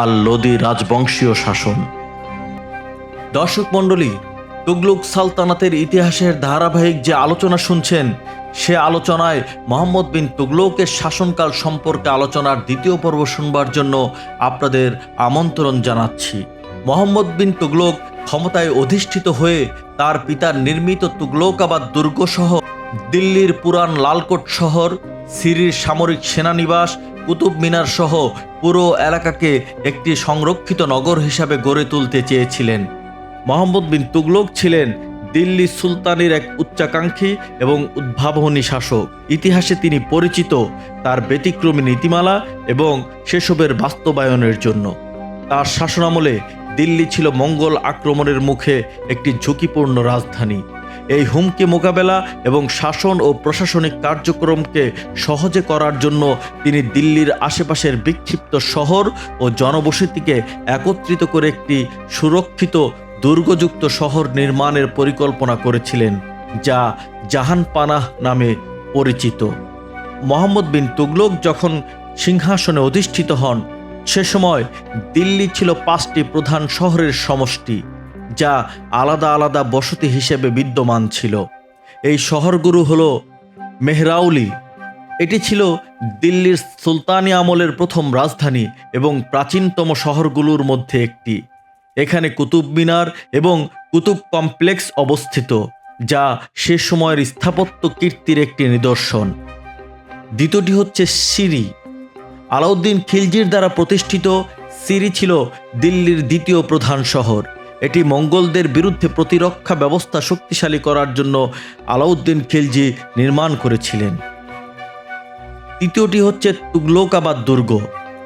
আর লোদি রাজবংশীয় শাসন। দর্শক মণ্ডলী, তুগলক সালতানাতের ইতিহাসের ধারাবাহিক যে আলোচনা শুনছেন, সে আলোচনায় মোহাম্মদ বিন তুগলকের শাসনকাল সম্পর্কে আলোচনার দ্বিতীয় পর্ব শুনবার জন্য আপনাদের আমন্ত্রণ জানাচ্ছি। মোহাম্মদ বিন তুগলক ক্ষমতায় অধিষ্ঠিত হয়ে তার পিতার নির্মিত তুগলকাবাদ দুর্গসহ দিল্লির পুরান লালকোট শহর, সিরির সামরিক সেনানিবাস, কুতুব মিনার সহ পুরো এলাকাকে একটি সংরক্ষিত নগর হিসাবে গড়ে তুলতে চেয়েছিলেন। মোহাম্মদ বিন তুগলক ছিলেন দিল্লি সুলতানের এক উচ্চাকাঙ্ক্ষী এবং উদ্ভাবনী শাসক। ইতিহাসে তিনি পরিচিত তার ব্যতিক্রমী নীতিমালা এবং সেসবের বাস্তবায়নের জন্য। তার শাসনামলে দিল্লি ছিল মঙ্গল আক্রমণের মুখে একটি ঝুঁকিপূর্ণ রাজধানী। এই হুমকি মোকাবেলা এবং শাসন ও প্রশাসনিক কার্যক্রমকে সহজে করার জন্য তিনি দিল্লির আশেপাশের বিক্ষিপ্ত শহর ও জনবসতিকে একত্রিত করে একটি সুরক্ষিত, দুর্গযুক্ত শহর নির্মাণের পরিকল্পনা করেছিলেন, যা জাহানপানাহ নামে পরিচিত। মোহাম্মদ বিন তুগলক যখন সিংহাসনে অধিষ্ঠিত হন, সে সময় দিল্লি ছিল পাঁচটি প্রধান শহরের সমষ্টি। যা আলাদা আলাদা বসতি হিসেবে বিদ্যমান ছিল। এই শহরগুলো হল মেহরাউলি। এটি ছিল দিল্লির সুলতানি আমলের প্রথম রাজধানী এবং প্রাচীনতম শহরগুলোর মধ্যে একটি। এখানে কুতুব মিনার এবং কুতুব কমপ্লেক্স অবস্থিত, যা সে সময়ের স্থাপত্য কীর্তির একটি নিদর্শন। দ্বিতীয়টি হচ্ছে সিরি। আলাউদ্দিন খিলজির দ্বারা প্রতিষ্ঠিত সিরি ছিল দিল্লির দ্বিতীয় প্রধান শহর। এটি মঙ্গলদের বিরুদ্ধে প্রতিরক্ষা ব্যবস্থা শক্তিশালী করার জন্য আলাউদ্দিন খিলজি নির্মাণ করেছিলেন। তৃতীয়টি হচ্ছে তুগলকাবাদ দুর্গ।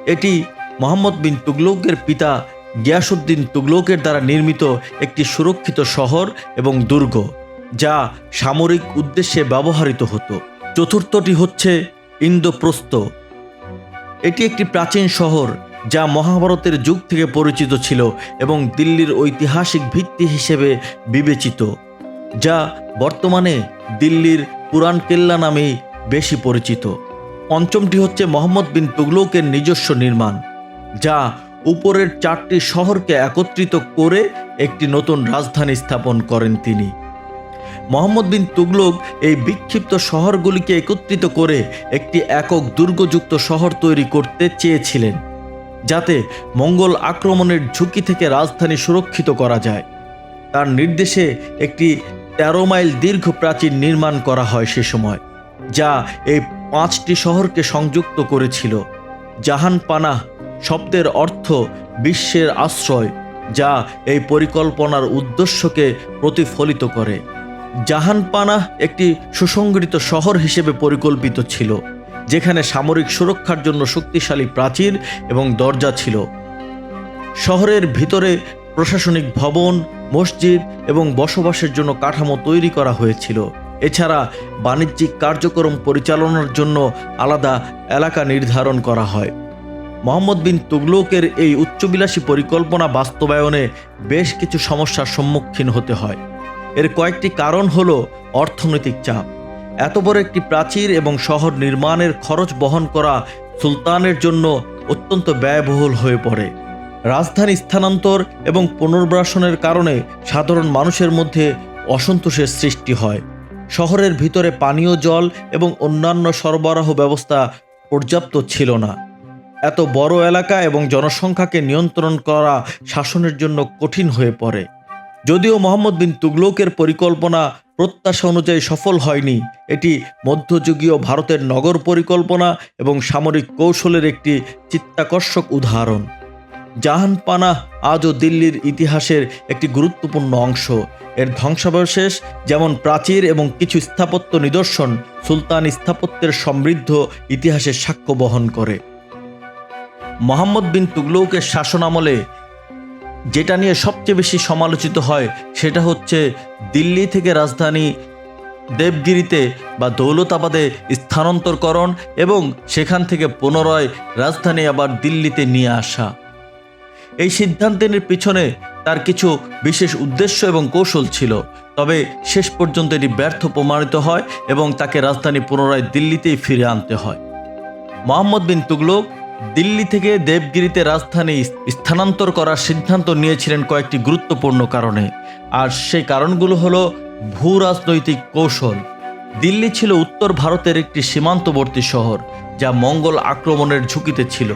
এটি মোহাম্মদ বিন তুগলকের পিতা গিয়াসুদ্দিন তুগলকের দ্বারা নির্মিত একটি সুরক্ষিত শহর এবং দুর্গ, যা সামরিক উদ্দেশ্যে ব্যবহৃত হতো। চতুর্থটি হচ্ছে ইন্দোপ্রস্থ। এটি একটি প্রাচীন শহর। যা মহাভারতের যুগ থেকে পরিচিত ছিল এবং দিল্লির ঐতিহাসিক ভিত্তি হিসেবে বিবেচিত, যা বর্তমানে দিল্লির পুরান কেল্লা নামেই বেশি পরিচিত। পঞ্চমটি হচ্ছে মোহাম্মদ বিন তুগলকের নিজস্ব নির্মাণ, যা উপরের চারটি শহরকে একত্রিত করে একটি নতুন রাজধানী স্থাপন করেন তিনি। মোহাম্মদ বিন তুগলক এই বিক্ষিপ্ত শহরগুলিকে একত্রিত করে একটি একক দুর্গযুক্ত শহর তৈরি করতে চেয়েছিলেন। যাতে মঙ্গল আক্রমণের ঝুঁকি থেকে রাজধানী সুরক্ষিত করা যায়। তার নির্দেশে একটি তেরো মাইল দীর্ঘ প্রাচীর নির্মাণ করা হয় সে সময়, যা এই পাঁচটি শহরকে সংযুক্ত করেছিল। জাহান জাহানপানাহ শব্দের অর্থ বিশ্বের আশ্রয় যা এই পরিকল্পনার উদ্দেশ্যকে প্রতিফলিত করে। জাহানপানাহ একটি সুসংগঠিত শহর হিসেবে পরিকল্পিত ছিল। যেখানে সামরিক সুরক্ষার জন্য শক্তিশালী প্রাচীর এবং দরজা ছিল। শহরের ভিতরে প্রশাসনিক ভবন, মসজিদ এবং বসবাসের জন্য কাঠামো তৈরি করা হয়েছিল। এছাড়া বাণিজ্যিক কার্যক্রম পরিচালনার জন্য আলাদা এলাকা নির্ধারণ করা হয়। মোহাম্মদ বিন তুগলকের এই উচ্চবিলাসী পরিকল্পনা বাস্তবায়নে বেশ কিছু সমস্যার সম্মুখীন হতে হয়। এর কয়েকটি কারণ হল অর্থনৈতিক চাপ। এত বড় একটি প্রাচীর এবং শহর নির্মাণের খরচ বহন করা সুলতানের জন্য অত্যন্ত ব্যয়বহুল হয়ে পড়ে। রাজধানী স্থানান্তর এবং পুনর্বাসনের কারণে সাধারণ মানুষের মধ্যে অসন্তোষের সৃষ্টি হয়। শহরের ভিতরে পানীয় জল এবং অন্যান্য সরবরাহ ব্যবস্থা পর্যাপ্ত ছিল না। এত বড় এলাকা এবং জনসংখ্যাকে নিয়ন্ত্রণ করা শাসনের জন্য কঠিন হয়ে পড়ে। যদিও মোহাম্মদ বিন তুগলকের পরিকল্পনা প্রত্যাশা অনুযায়ী সফল হয়নি। এটি মধ্যযুগীয় ভারতের নগর পরিকল্পনা এবং সামরিক কৌশলের একটি চিত্তাকর্ষক উদাহরণ। জাহানপানা আজও দিল্লির ইতিহাসের একটি গুরুত্বপূর্ণ অংশ। এর ধ্বংসাবশেষ যেমন প্রাচীর এবং কিছু স্থাপত্য নিদর্শন, সুলতান স্থাপত্যের সমৃদ্ধ ইতিহাসের সাক্ষ্য বহন করে। মোহাম্মদ বিন তুগলকের শাসনামলে যেটা নিয়ে সবচেয়ে বেশি সমালোচিত হয় সেটা হচ্ছে দিল্লি থেকে রাজধানী দেবগিরিতে বা দৌলতাবাদে স্থানান্তরকরণ এবং সেখান থেকে পুনরায় রাজধানী আবার দিল্লিতে নিয়ে আসা। এই সিদ্ধান্তের পিছনে তার কিছু বিশেষ উদ্দেশ্য এবং কৌশল ছিল। তবে শেষ পর্যন্ত এটি ব্যর্থ প্রমাণিত হয় এবং তাকে রাজধানী পুনরায় দিল্লিতেই ফিরে আনতে হয়। মোহাম্মদ বিন তুগলক দিল্লি থেকে দেবগিরিতে রাজধানী স্থানান্তর করার সিদ্ধান্ত নিয়েছিলেন কয়েকটি গুরুত্বপূর্ণ কারণে। আর সেই কারণগুলো হলো ভূ রাজনৈতিক কৌশল। দিল্লি ছিল উত্তর ভারতের একটি সীমান্তবর্তী শহর, যা মঙ্গল আক্রমণের ঝুঁকিতে ছিল।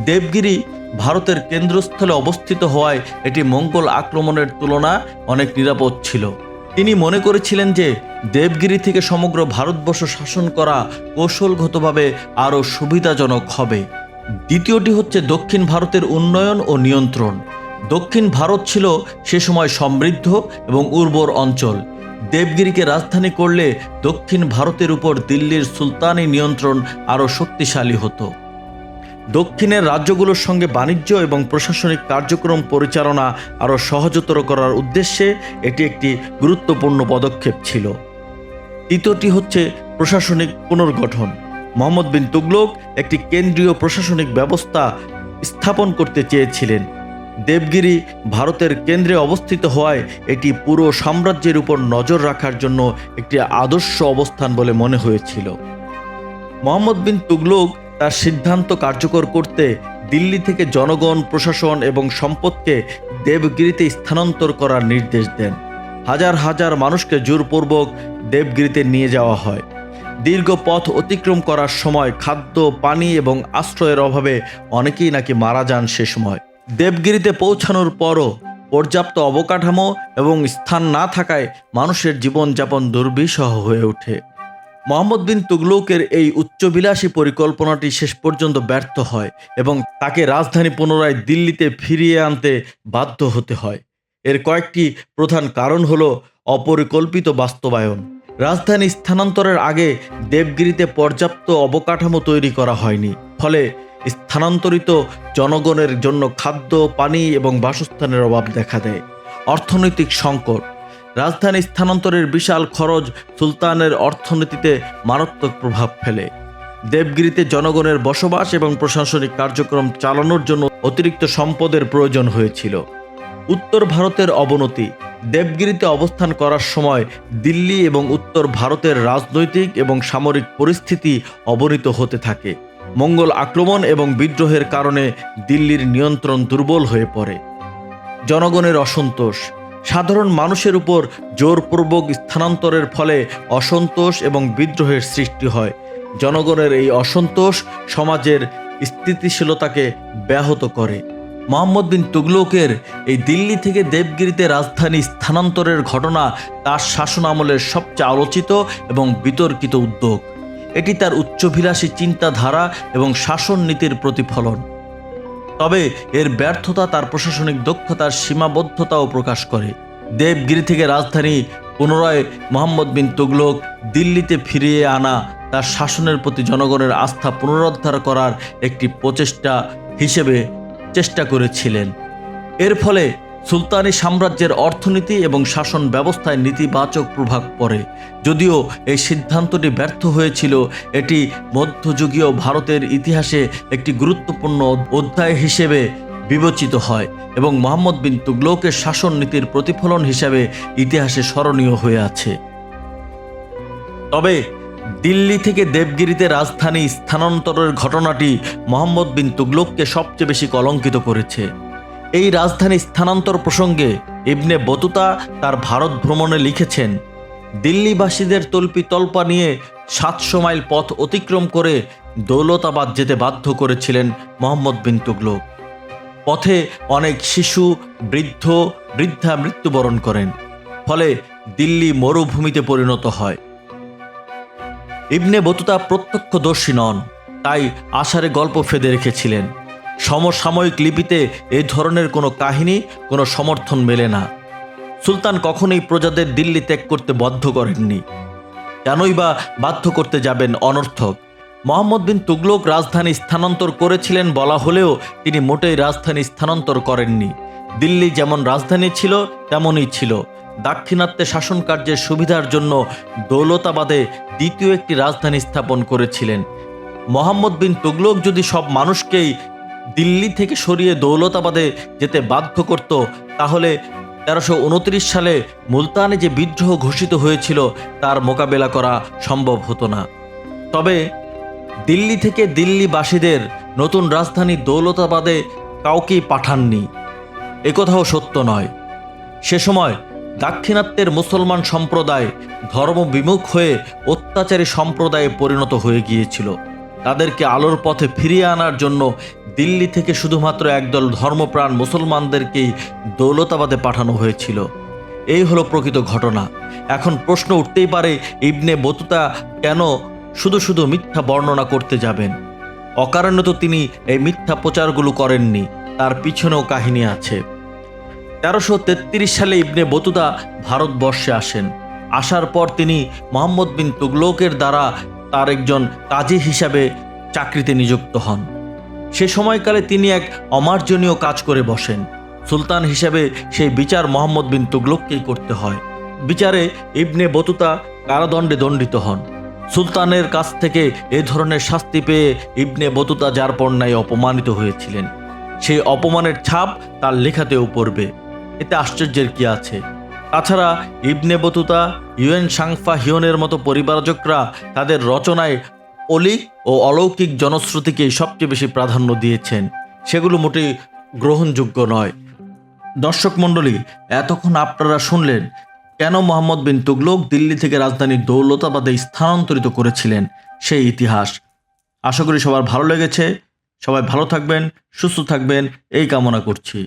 দেবগিরি ভারতের কেন্দ্রস্থলে অবস্থিত হওয়ায় এটি মঙ্গল আক্রমণের তুলনা অনেক নিরাপদ ছিল। তিনি মনে করেছিলেন যে দেবগিরি থেকে সমগ্র ভারতবর্ষ শাসন করা কৌশলগতভাবে আরও সুবিধাজনক হবে। দ্বিতীয়টি হচ্ছে দক্ষিণ ভারতের উন্নয়ন ও নিয়ন্ত্রণ। দক্ষিণ ভারত ছিল সে সময় সমৃদ্ধ এবং উর্বর অঞ্চল। দেবগিরিকে রাজধানী করলে দক্ষিণ ভারতের উপর দিল্লির সুলতানি নিয়ন্ত্রণ আরও শক্তিশালী হতো। দক্ষিণের রাজ্যগুলোর সঙ্গে বাণিজ্য এবং প্রশাসনিক কার্যক্রম পরিচালনা আরও সহজতর করার উদ্দেশ্যে এটি একটি গুরুত্বপূর্ণ পদক্ষেপ ছিল। তৃতীয়টি হচ্ছে প্রশাসনিক পুনর্গঠন। মোহাম্মদ বিন তুগলক একটি কেন্দ্রীয় প্রশাসনিক ব্যবস্থা স্থাপন করতে চেয়েছিলেন। দেবগিরি ভারতের কেন্দ্রে অবস্থিত হওয়ায় এটি পুরো সাম্রাজ্যের উপর নজর রাখার জন্য একটি আদর্শ অবস্থান বলে মনে হয়েছিল। মোহাম্মদ বিন তুগলক তার সিদ্ধান্ত কার্যকর করতে দিল্লি থেকে জনগণ, প্রশাসন এবং সম্পদকে দেবগিরিতে স্থানান্তর করার নির্দেশ দেন। হাজার হাজার মানুষকে জোরপূর্বক দেবগিরিতে নিয়ে যাওয়া হয়। দীর্ঘ পথ অতিক্রম করার সময় খাদ্য, পানি এবং আশ্রয়ের অভাবে অনেকেই নাকি মারা যান সে সময়। দেবগিরিতে পৌঁছানোর পরও পর্যাপ্ত অবকাঠামো এবং স্থান না থাকায় মানুষের জীবনযাপন দুর্বিষহ হয়ে ওঠে। মোহাম্মদ বিন তুগলকের এই উচ্চবিলাসী পরিকল্পনাটি শেষ পর্যন্ত ব্যর্থ হয় এবং তাকে রাজধানী পুনরায় দিল্লিতে ফিরিয়ে আনতে বাধ্য হতে হয়। এর কয়েকটি প্রধান কারণ হল অপরিকল্পিত বাস্তবায়ন। রাজধানী স্থানান্তরের আগে দেবগিরিতে পর্যাপ্ত অবকাঠামো তৈরি করা হয়নি। ফলে স্থানান্তরিত জনগণের জন্য খাদ্য, পানি এবং বাসস্থানের অভাব দেখা দেয়। অর্থনৈতিক সংকট। রাজধানী স্থানান্তরের বিশাল খরচ সুলতানের অর্থনীতিতে মারাত্মক প্রভাব ফেলে। দেবগিরিতে জনগণের বসবাস এবং প্রশাসনিক কার্যক্রম চালানোর জন্য অতিরিক্ত সম্পদের প্রয়োজন হয়েছিল। উত্তর ভারতের অবনতি। দেবগিরিতে অবস্থান করার সময় দিল্লি এবং উত্তর ভারতের রাজনৈতিক এবং সামরিক পরিস্থিতি অবনীত হতে থাকে। মঙ্গল আক্রমণ এবং বিদ্রোহের কারণে দিল্লির নিয়ন্ত্রণ দুর্বল হয়ে পড়ে। জনগণের অসন্তোষ। সাধারণ মানুষের উপর জোরপূর্বক স্থানান্তরের ফলে অসন্তোষ এবং বিদ্রোহের সৃষ্টি হয়। জনগণের এই অসন্তোষ সমাজের স্থিতিশীলতাকে ব্যাহত করে। মোহাম্মদ বিন তুগলকের এই দিল্লি থেকে দেবগিরিতে রাজধানী স্থানান্তরের ঘটনা তার শাসন আমলের সবচেয়ে আলোচিত এবং বিতর্কিত উদ্যোগ। এটি তার উচ্চভিলাষী চিন্তাধারা এবং শাসন নীতির প্রতিফলন। তবে এর ব্যর্থতা তার প্রশাসনিক দক্ষতার সীমাবদ্ধতাও প্রকাশ করে। দেবগিরি থেকে রাজধানী পুনরায় মোহাম্মদ বিন তুগলক দিল্লিতে ফিরিয়ে আনা তার শাসনের প্রতি জনগণের আস্থা পুনরুদ্ধার করার একটি প্রচেষ্টা হিসেবে চেষ্টা করেছিলেন। এর ফলে সুলতানি সাম্রাজ্যের অর্থনীতি এবং শাসন ব্যবস্থায় নেতিবাচক প্রভাব পড়ে। যদিও এই সিদ্ধান্তটি ব্যর্থ হয়েছিল, এটি মধ্যযুগীয় ভারতের ইতিহাসে একটি গুরুত্বপূর্ণ অধ্যায় হিসেবে বিবেচিত হয় এবং মোহাম্মদ বিন তুগলকের শাসন নীতির প্রতিফলন হিসাবে ইতিহাসে স্মরণীয় হয়ে আছে। তবে দিল্লি থেকে দেবগিরিতে রাজধানী স্থানান্তরের ঘটনাটি মোহাম্মদ বিন তুগলককে সবচেয়ে বেশি কলঙ্কিত করেছে। এই রাজধানী স্থানান্তর প্রসঙ্গে ইবনে বতুতা তার ভারত ভ্রমণে লিখেছেন, দিল্লিবাসীদের তল্পি তল্পা নিয়ে সাতশো মাইল পথ অতিক্রম করে দৌলতাবাদ যেতে বাধ্য করেছিলেন মোহাম্মদ বিন তুগলক। পথে অনেক শিশু, বৃদ্ধ, বৃদ্ধা মৃত্যুবরণ করেন। ফলে দিল্লি মরুভূমিতে পরিণত হয়। ইবনে বতুতা প্রত্যক্ষদর্শী নন, তাই আষাঢ়ে গল্প ফেদে রেখেছিলেন। সমসাময়িক লিপিতে এই ধরনের কোনো কাহিনী, কোনো সমর্থন মেলে না। সুলতান কখনোই প্রজাদের দিল্লি ত্যাগ করতে বাধ্য করেননি। কেনই বা বাধ্য করতে যাবেন অনর্থক? মোহাম্মদ বিন তুগলক রাজধানী স্থানান্তর করেছিলেন বলা হলেও তিনি মোটেই রাজধানী স্থানান্তর করেননি। দিল্লি যেমন রাজধানী ছিল, তেমনই ছিল। দাক্ষিণাত্যে শাসন কার্যের সুবিধার জন্য দৌলতাবাদে দ্বিতীয় একটি রাজধানী স্থাপন করেছিলেন। মোহাম্মদ বিন তুগলক যদি সব মানুষকেই দিল্লি থেকে সরিয়ে দৌলতাবাদে যেতে বাধ্য করত, তাহলে তেরোশো উনত্রিশ সালে মুলতানে যে বিদ্রোহ ঘোষিত হয়েছিল, তার মোকাবেলা করা সম্ভব হতো না। তবে দিল্লি থেকে দিল্লিবাসীদের নতুন রাজধানী দৌলতাবাদে কাউকেই পাঠাননি। একথাও সত্য নয়। সে সময় দাক্ষিণাত্যের মুসলমান সম্প্রদায় ধর্ম বিমুখ হয়ে অত্যাচারী সম্প্রদায়ে পরিণত হয়ে গিয়েছিল। তাদেরকে আলোর পথে ফিরিয়ে আনার জন্য দিল্লি থেকে শুধুমাত্র একদল ধর্মপ্রাণ মুসলমানদেরকেই দৌলতাবাদে পাঠানো হয়েছিল। এই হলো প্রকৃত ঘটনা। এখন প্রশ্ন উঠতেই পারে, ইবনে বতুতা কেন শুধু শুধু মিথ্যা বর্ণনা করতে যাবেন? অকারণে তো তিনি এই মিথ্যা প্রচারগুলো করেননি, তার পিছনেও কাহিনী আছে। তেরোশো সালে ইবনে বতুতা ভারতবর্ষে আসেন। আসার পর তিনি মোহাম্মদ বিন তুগলকের দ্বারা তার একজন কাজী হিসাবে চাকরিতে নিযুক্ত হন। সে সময়কালে তিনি এক অমার্জনীয় কাজ করে বসেন। সুলতান হিসেবে সেই বিচার মোহাম্মদ বিন তুগলককেই করতে হয়। বিচারে ইবনে বতুতা কারাদণ্ডে দণ্ডিত হন। সুলতানের কাছ থেকে এ ধরনের শাস্তি পেয়ে ইবনে বতুতা যার পণ্যায় অপমানিত হয়েছিলেন। সেই অপমানের ছাপ তার লেখাতেও পড়বে। এতে আশ্চর্যের কি আছে? তাছাড়া ইবনে বতুতা, ইউএন সাংফা হিয়নের মতো পরিবারজকরা তাদের রচনায় অলিক ও অলৌকিক জনশ্রুতিকেই সবচেয়ে বেশি প্রাধান্য দিয়েছেন। সেগুলো মোটেই গ্রহণযোগ্য নয়। দর্শক মণ্ডলী, এতক্ষণ আপনারা শুনলেন, কেন মোহাম্মদ বিন তুগলক দিল্লি থেকে রাজধানী দৌলতাবাদে স্থানান্তরিত করেছিলেন সেই ইতিহাস? আশা করি সবার ভালো লেগেছে। সবাই ভালো থাকবেন, সুস্থ থাকবেন, এই কামনা করছি।